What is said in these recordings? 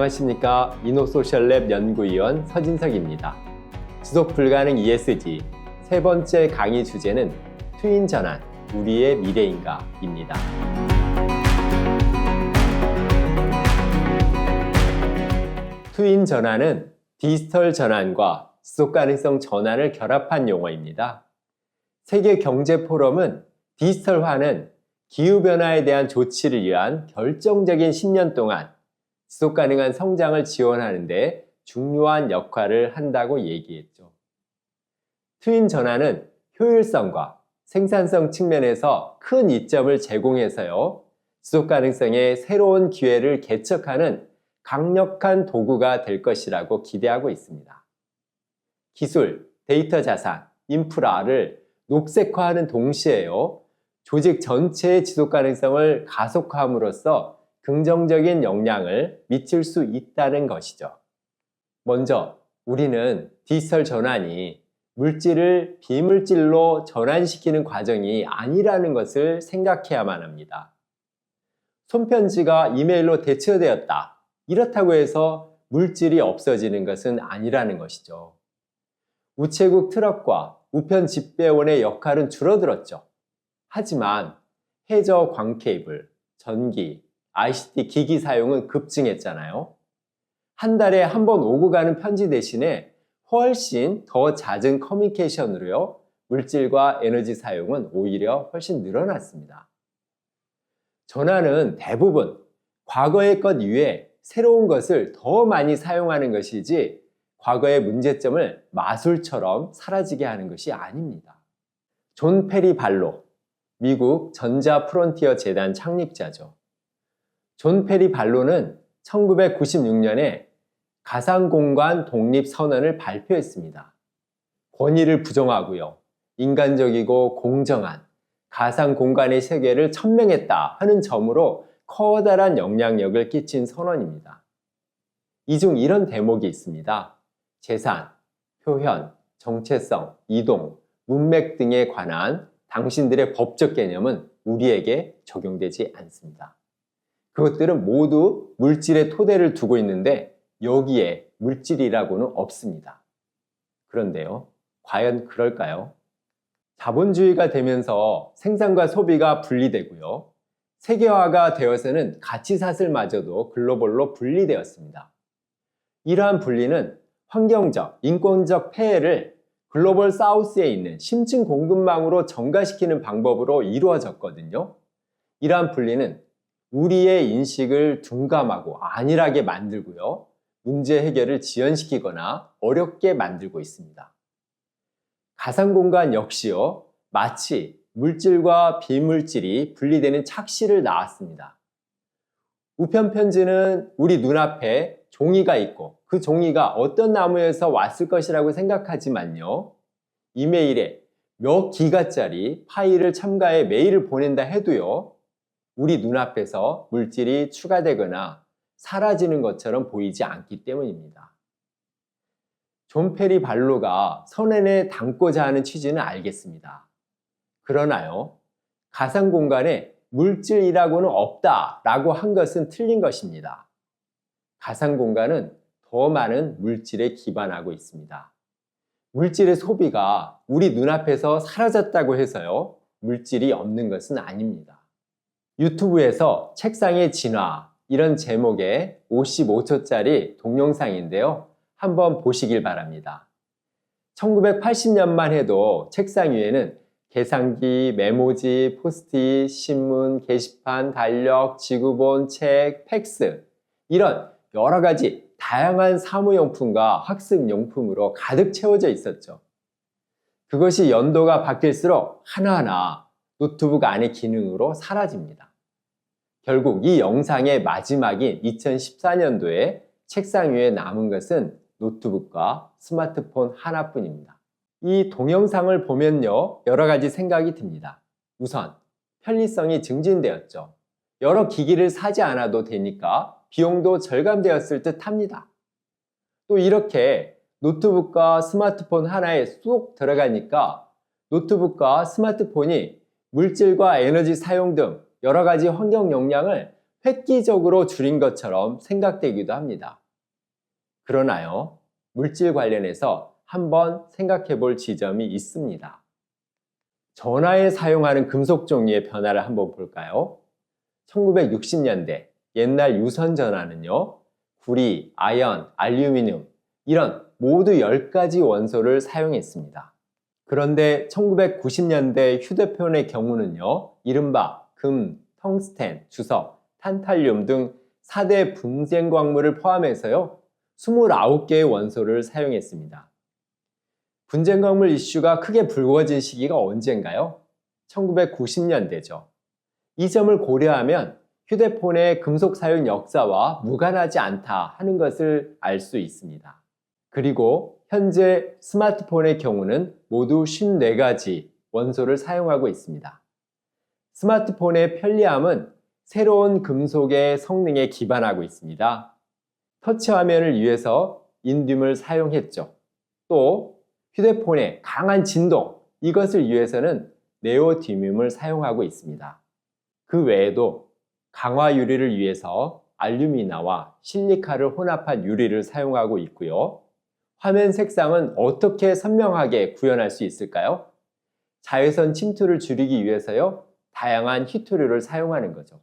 안녕하십니까 이노소셜랩 연구위원 서진석입니다. 지속 불가능 ESG 세 번째 강의 주제는 트윈 전환 우리의 미래인가입니다. 트윈 전환은 디지털 전환과 지속 가능성 전환을 결합한 용어입니다. 세계 경제 포럼은 디지털화는 기후 변화에 대한 조치를 위한 결정적인 10년 동안 지속 가능한 성장을 지원하는데 중요한 역할을 한다고 얘기했죠. 트윈 전환은 효율성과 생산성 측면에서 큰 이점을 제공해서요. 지속 가능성의 새로운 기회를 개척하는 강력한 도구가 될 것이라고 기대하고 있습니다. 기술, 데이터 자산, 인프라를 녹색화하는 동시에요. 조직 전체의 지속 가능성을 가속화함으로써 긍정적인 영향을 미칠 수 있다는 것이죠. 먼저 우리는 디지털 전환이 물질을 비물질로 전환시키는 과정이 아니라는 것을 생각해야만 합니다. 손편지가 이메일로 대체되었다. 이렇다고 해서 물질이 없어지는 것은 아니라는 것이죠. 우체국 트럭과 우편 집배원의 역할은 줄어들었죠. 하지만 해저 광 케이블, 전기, ICT 기기 사용은 급증했잖아요. 한 달에 한 번 오고 가는 편지 대신에 훨씬 더 잦은 커뮤니케이션으로요. 물질과 에너지 사용은 오히려 훨씬 늘어났습니다. 전환은 대부분 과거의 것 이외에 새로운 것을 더 많이 사용하는 것이지 과거의 문제점을 마술처럼 사라지게 하는 것이 아닙니다. 존 페리 발로, 미국 전자 프론티어 재단 창립자죠. 존 페리 발로는 1996년에 가상공간 독립 선언을 발표했습니다. 권위를 부정하고요. 인간적이고 공정한 가상공간의 세계를 천명했다 하는 점으로 커다란 영향력을 끼친 선언입니다. 이 중 이런 대목이 있습니다. 재산, 표현, 정체성, 이동, 문맥 등에 관한 당신들의 법적 개념은 우리에게 적용되지 않습니다. 그것들은 모두 물질의 토대를 두고 있는데 여기에 물질이라고는 없습니다. 그런데요, 과연 그럴까요? 자본주의가 되면서 생산과 소비가 분리되고요. 세계화가 되어서는 가치사슬마저도 글로벌로 분리되었습니다. 이러한 분리는 환경적, 인권적 폐해를 글로벌 사우스에 있는 심층 공급망으로 전가시키는 방법으로 이루어졌거든요. 이러한 분리는 우리의 인식을 둔감하고 안일하게 만들고요. 문제 해결을 지연시키거나 어렵게 만들고 있습니다. 가상공간 역시요. 마치 물질과 비물질이 분리되는 착시를 낳았습니다. 우편 편지는 우리 눈앞에 종이가 있고 그 종이가 어떤 나무에서 왔을 것이라고 생각하지만요. 이메일에 몇 기가짜리 파일을 첨가해 메일을 보낸다 해도요. 우리 눈앞에서 물질이 추가되거나 사라지는 것처럼 보이지 않기 때문입니다. 존 페리 발로가 선언에 담고자 하는 취지는 알겠습니다. 그러나요, 가상 공간에 물질이라고는 없다 라고 한 것은 틀린 것입니다. 가상 공간은 더 많은 물질에 기반하고 있습니다. 물질의 소비가 우리 눈앞에서 사라졌다고 해서요, 물질이 없는 것은 아닙니다. 유튜브에서 책상의 진화 이런 제목의 55초짜리 동영상인데요. 한번 보시길 바랍니다. 1980년만 해도 책상 위에는 계산기, 메모지, 포스트잇, 신문, 게시판, 달력, 지구본, 책, 팩스 이런 여러 가지 다양한 사무용품과 학습용품으로 가득 채워져 있었죠. 그것이 연도가 바뀔수록 하나하나 노트북 안의 기능으로 사라집니다. 결국 이 영상의 마지막인 2014년도에 책상 위에 남은 것은 노트북과 스마트폰 하나뿐입니다. 이 동영상을 보면요, 여러 가지 생각이 듭니다. 우선, 편리성이 증진되었죠. 여러 기기를 사지 않아도 되니까 비용도 절감되었을 듯 합니다. 또 이렇게 노트북과 스마트폰 하나에 쏙 들어가니까 노트북과 스마트폰이 물질과 에너지 사용 등 여러 가지 환경 영향을 획기적으로 줄인 것처럼 생각되기도 합니다. 그러나요, 물질 관련해서 한번 생각해 볼 지점이 있습니다. 전화에 사용하는 금속 종류의 변화를 한번 볼까요? 1960년대 옛날 유선 전화는요, 구리, 아연, 알루미늄 이런 모두 10가지 원소를 사용했습니다. 그런데 1990년대 휴대폰의 경우는요, 이른바 금, 텅스텐, 주석, 탄탈륨 등 4대 분쟁 광물을 포함해서요, 29개의 원소를 사용했습니다. 분쟁 광물 이슈가 크게 불거진 시기가 언젠가요? 1990년대죠. 이 점을 고려하면 휴대폰의 금속 사용 역사와 무관하지 않다 하는 것을 알 수 있습니다. 그리고 현재 스마트폰의 경우는 모두 54가지 원소를 사용하고 있습니다. 스마트폰의 편리함은 새로운 금속의 성능에 기반하고 있습니다. 터치 화면을 위해서 인듐을 사용했죠. 또 휴대폰의 강한 진동, 이것을 위해서는 네오디듐을 사용하고 있습니다. 그 외에도 강화 유리를 위해서 알루미나와 실리카를 혼합한 유리를 사용하고 있고요. 화면 색상은 어떻게 선명하게 구현할 수 있을까요? 자외선 침투를 줄이기 위해서요. 다양한 히토류를 사용하는 거죠.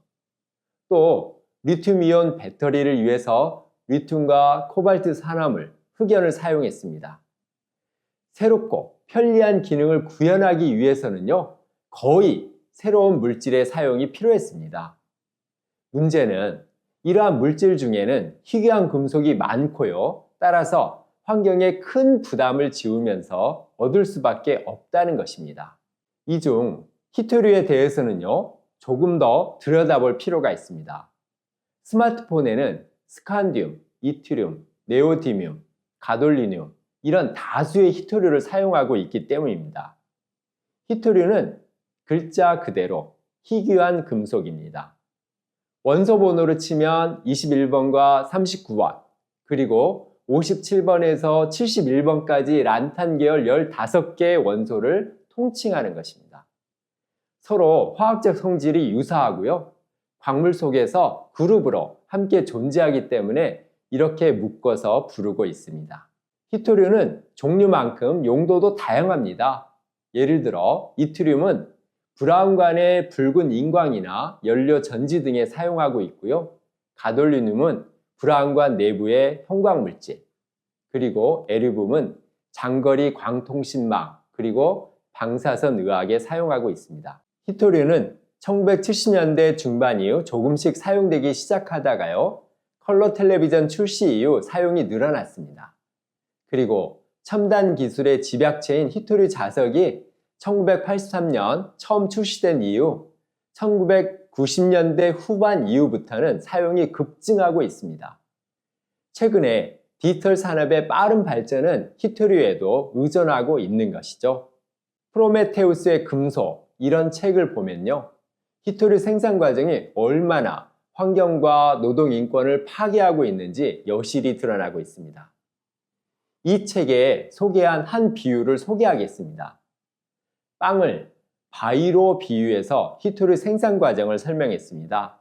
또 리튬이온 배터리를 위해서 리튬과 코발트 산화물, 흑연을 사용했습니다. 새롭고 편리한 기능을 구현하기 위해서는요, 거의 새로운 물질의 사용이 필요했습니다. 문제는 이러한 물질 중에는 희귀한 금속이 많고요. 따라서 환경에 큰 부담을 지우면서 얻을 수밖에 없다는 것입니다. 이 중 히토류에 대해서는요, 조금 더 들여다볼 필요가 있습니다. 스마트폰에는 스칸디움, 이트륨, 네오디듐, 가돌리늄 이런 다수의 히토류를 사용하고 있기 때문입니다. 히토류는 글자 그대로 희귀한 금속입니다. 원소 번호로 치면 21번과 39번, 그리고 57번에서 71번까지 란탄 계열 15개의 원소를 통칭하는 것입니다. 서로 화학적 성질이 유사하고요. 광물 속에서 그룹으로 함께 존재하기 때문에 이렇게 묶어서 부르고 있습니다. 히토류는 종류만큼 용도도 다양합니다. 예를 들어 이트륨은 브라운관의 붉은 인광이나 연료 전지 등에 사용하고 있고요. 가돌리늄은 브라운관 내부의 형광물질, 그리고 에르붐은 장거리 광통신망, 그리고 방사선 의학에 사용하고 있습니다. 히토류는 1970년대 중반 이후 조금씩 사용되기 시작하다가요. 컬러 텔레비전 출시 이후 사용이 늘어났습니다. 그리고 첨단 기술의 집약체인 히토류 자석이 1983년 처음 출시된 이후 1990년대 후반 이후부터는 사용이 급증하고 있습니다. 최근에 디지털 산업의 빠른 발전은 히토류에도 의존하고 있는 것이죠. 프로메테우스의 금소 이런 책을 보면요. 히토류 생산 과정이 얼마나 환경과 노동 인권을 파괴하고 있는지 여실히 드러나고 있습니다. 이 책에 소개한 한 비유를 소개하겠습니다. 빵을 바위로 비유해서 히토류 생산 과정을 설명했습니다.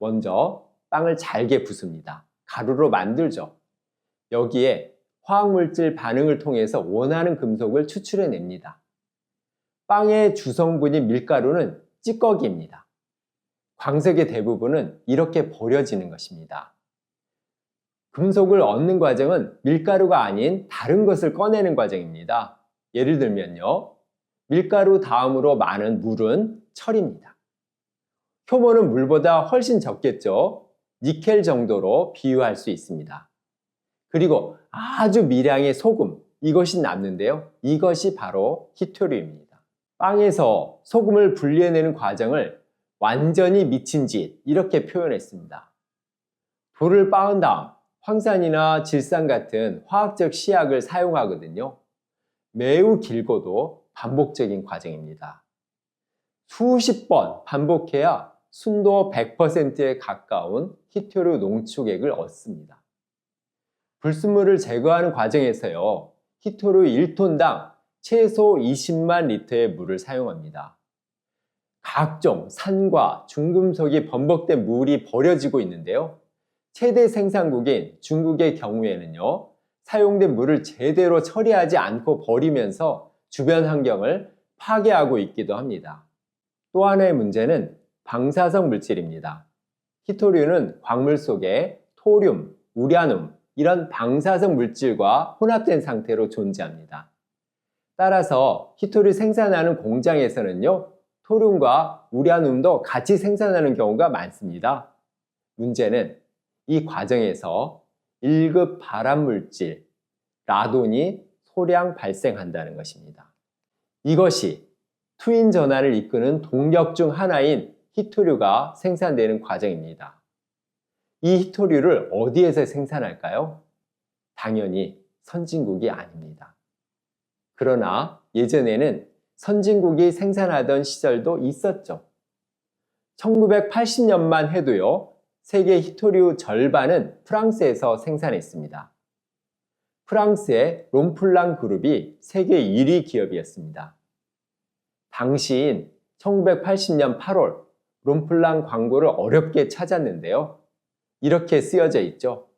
먼저 빵을 잘게 부숩니다. 가루로 만들죠. 여기에 화학물질 반응을 통해서 원하는 금속을 추출해냅니다. 빵의 주성분인 밀가루는 찌꺼기입니다. 광석의 대부분은 이렇게 버려지는 것입니다. 금속을 얻는 과정은 밀가루가 아닌 다른 것을 꺼내는 과정입니다. 예를 들면요. 밀가루 다음으로 많은 물은 철입니다. 효모는 물보다 훨씬 적겠죠. 니켈 정도로 비유할 수 있습니다. 그리고 아주 미량의 소금, 이것이 남는데요. 이것이 바로 히토류입니다. 빵에서 소금을 분리해내는 과정을 완전히 미친 짓, 이렇게 표현했습니다. 돌을 빻은 다음 황산이나 질산 같은 화학적 시약을 사용하거든요. 매우 길고도 반복적인 과정입니다. 수십 번 반복해야 순도 100%에 가까운 히토류 농축액을 얻습니다. 불순물을 제거하는 과정에서요, 히토류 1톤당 최소 20만 리터의 물을 사용합니다. 각종 산과 중금속이 범벅된 물이 버려지고 있는데요. 최대 생산국인 중국의 경우에는요, 사용된 물을 제대로 처리하지 않고 버리면서 주변 환경을 파괴하고 있기도 합니다. 또 하나의 문제는 방사성 물질입니다. 히토류는 광물 속에 토륨, 우라늄 이런 방사성 물질과 혼합된 상태로 존재합니다. 따라서 히토류 생산하는 공장에서는요, 토륨과 우라늄도 같이 생산하는 경우가 많습니다. 문제는 이 과정에서 1급 발암물질, 라돈이 소량 발생한다는 것입니다. 이것이 투인 전환을 이끄는 동력 중 하나인 히토류가 생산되는 과정입니다. 이 히토류를 어디에서 생산할까요? 당연히 선진국이 아닙니다. 그러나 예전에는 선진국이 생산하던 시절도 있었죠. 1980년만 해도요, 세계 히토류 절반은 프랑스에서 생산했습니다. 프랑스의 롬플랑 그룹이 세계 1위 기업이었습니다. 당시인 1980년 8월 롬플랑 광고를 어렵게 찾았는데요. 이렇게 쓰여져 있죠.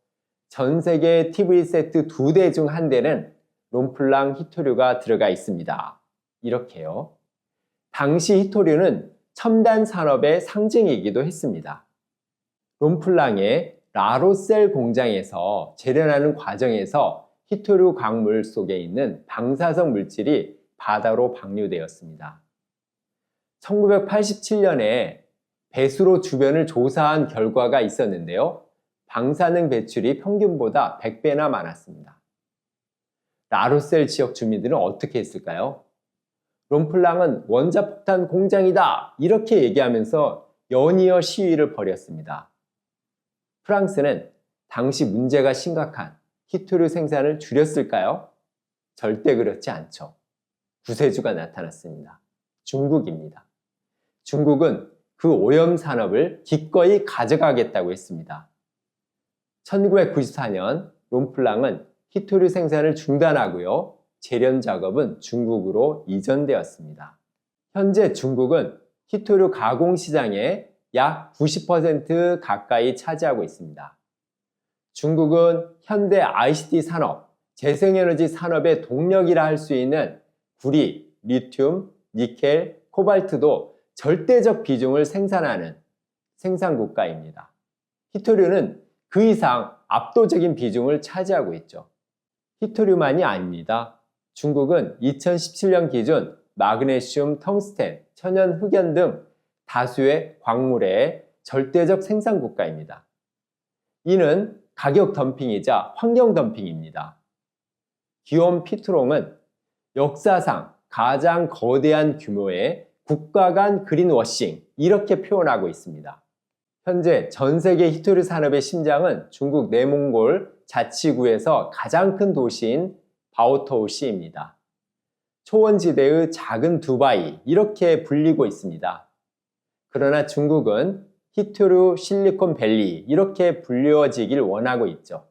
전 세계 TV 세트 두 대 중 한 대는 롬플랑 히토류가 들어가 있습니다. 이렇게요. 당시 히토류는 첨단 산업의 상징이기도 했습니다. 롬플랑의 라로셀 공장에서 재련하는 과정에서 히토류 광물 속에 있는 방사성 물질이 바다로 방류되었습니다. 1987년에 배수로 주변을 조사한 결과가 있었는데요. 방사능 배출이 평균보다 100배나 많았습니다. 라로셀 지역 주민들은 어떻게 했을까요? 롬플랑은 원자폭탄 공장이다! 이렇게 얘기하면서 연이어 시위를 벌였습니다. 프랑스는 당시 문제가 심각한 히토류 생산을 줄였을까요? 절대 그렇지 않죠. 구세주가 나타났습니다. 중국입니다. 중국은 그 오염 산업을 기꺼이 가져가겠다고 했습니다. 1994년 롬플랑은 히토류 생산을 중단하고요. 재련 작업은 중국으로 이전되었습니다. 현재 중국은 히토류 가공 시장의 약 90% 가까이 차지하고 있습니다. 중국은 현대 ICT 산업, 재생에너지 산업의 동력이라 할 수 있는 구리, 리튬, 니켈, 코발트도 절대적 비중을 생산하는 생산 국가입니다. 히토류는 그 이상 압도적인 비중을 차지하고 있죠. 히토류만이 아닙니다. 중국은 2017년 기준 마그네슘, 텅스텐, 천연 흑연 등 다수의 광물의 절대적 생산 국가입니다. 이는 가격 덤핑이자 환경 덤핑입니다. 기온 피트롱은 역사상 가장 거대한 규모의 국가 간 그린워싱 이렇게 표현하고 있습니다. 현재 전 세계 히토류 산업의 심장은 중국 내몽골 자치구에서 가장 큰 도시인 바오토우시입니다. 초원지대의 작은 두바이 이렇게 불리고 있습니다. 그러나 중국은 히토류 실리콘 밸리 이렇게 불려지길 원하고 있죠.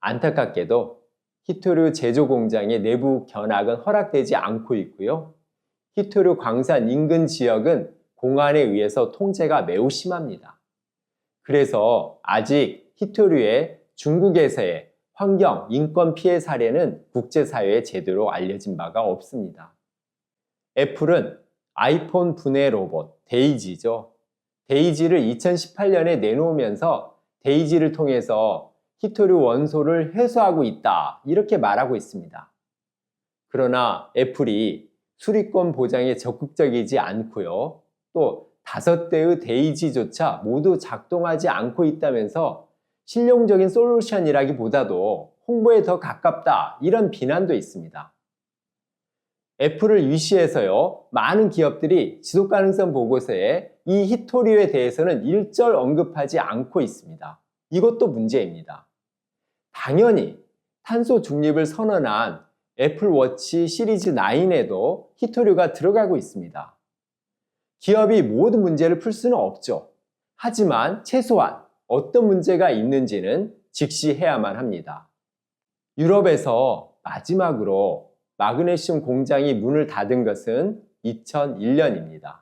안타깝게도 히토류 제조 공장의 내부 견학은 허락되지 않고 있고요. 히토류 광산 인근 지역은 공안에 의해서 통제가 매우 심합니다. 그래서 아직 히토류의 중국에서의 환경, 인권 피해 사례는 국제사회에 제대로 알려진 바가 없습니다. 애플은 아이폰 분해 로봇 데이지죠. 데이지를 2018년에 내놓으면서 데이지를 통해서 히토류 원소를 회수하고 있다. 이렇게 말하고 있습니다. 그러나 애플이 수리권 보장에 적극적이지 않고요. 또 다섯 대의 데이지조차 모두 작동하지 않고 있다면서 실용적인 솔루션이라기보다도 홍보에 더 가깝다. 이런 비난도 있습니다. 애플을 위시해서요, 많은 기업들이 지속 가능성 보고서에 이 히토리에 대해서는 일절 언급하지 않고 있습니다. 이것도 문제입니다. 당연히 탄소 중립을 선언한 애플워치 시리즈 9에도 히토류가 들어가고 있습니다. 기업이 모든 문제를 풀 수는 없죠. 하지만 최소한 어떤 문제가 있는지는 직시해야만 합니다. 유럽에서 마지막으로 마그네슘 공장이 문을 닫은 것은 2001년입니다.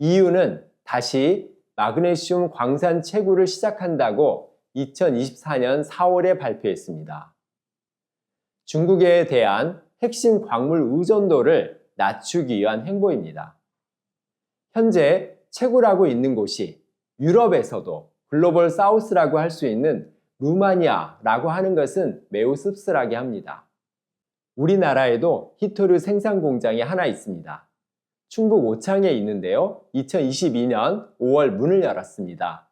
이유는 다시 마그네슘 광산 채굴을 시작한다고 2024년 4월에 발표했습니다. 중국에 대한 핵심 광물 의존도를 낮추기 위한 행보입니다. 현재 채굴하고 있는 곳이 유럽에서도 글로벌 사우스라고 할 수 있는 루마니아라고 하는 것은 매우 씁쓸하게 합니다. 우리나라에도 히토류 생산 공장이 하나 있습니다. 충북 오창에 있는데요. 2022년 5월 문을 열었습니다.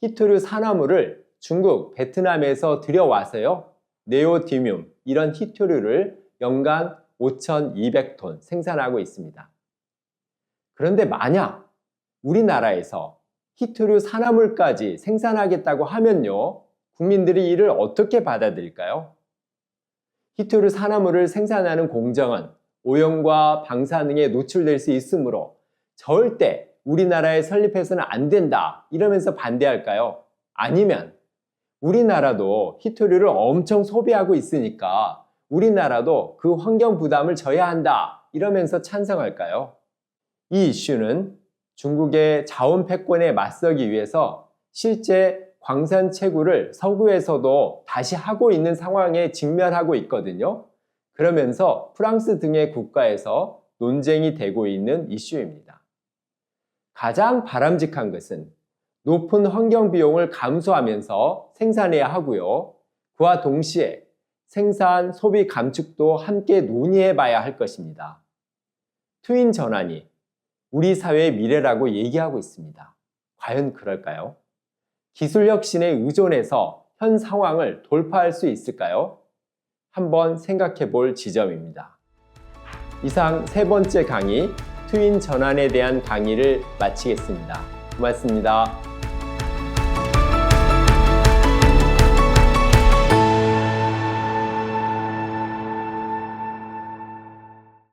히토류 산화물을 중국, 베트남에서 들여와서요. 네오디뮴 이런 히토류를 연간 5,200톤 생산하고 있습니다. 그런데 만약 우리나라에서 히토류 산화물까지 생산하겠다고 하면요. 국민들이 이를 어떻게 받아들일까요? 히토류 산화물을 생산하는 공정은 오염과 방사능에 노출될 수 있으므로 절대 우리나라에 설립해서는 안 된다 이러면서 반대할까요? 아니면 우리나라도 히토류를 엄청 소비하고 있으니까 우리나라도 그 환경 부담을 져야 한다 이러면서 찬성할까요? 이 이슈는 중국의 자원 패권에 맞서기 위해서 실제 광산 채굴을 서구에서도 다시 하고 있는 상황에 직면하고 있거든요. 그러면서 프랑스 등의 국가에서 논쟁이 되고 있는 이슈입니다. 가장 바람직한 것은 높은 환경 비용을 감수하면서 생산해야 하고요. 그와 동시에 생산, 소비 감축도 함께 논의해 봐야 할 것입니다. 트윈 전환이 우리 사회의 미래라고 얘기하고 있습니다. 과연 그럴까요? 기술 혁신에 의존해서 현 상황을 돌파할 수 있을까요? 한번 생각해 볼 지점입니다. 이상 세 번째 강의 트윈 전환에 대한 강의를 마치겠습니다. 고맙습니다.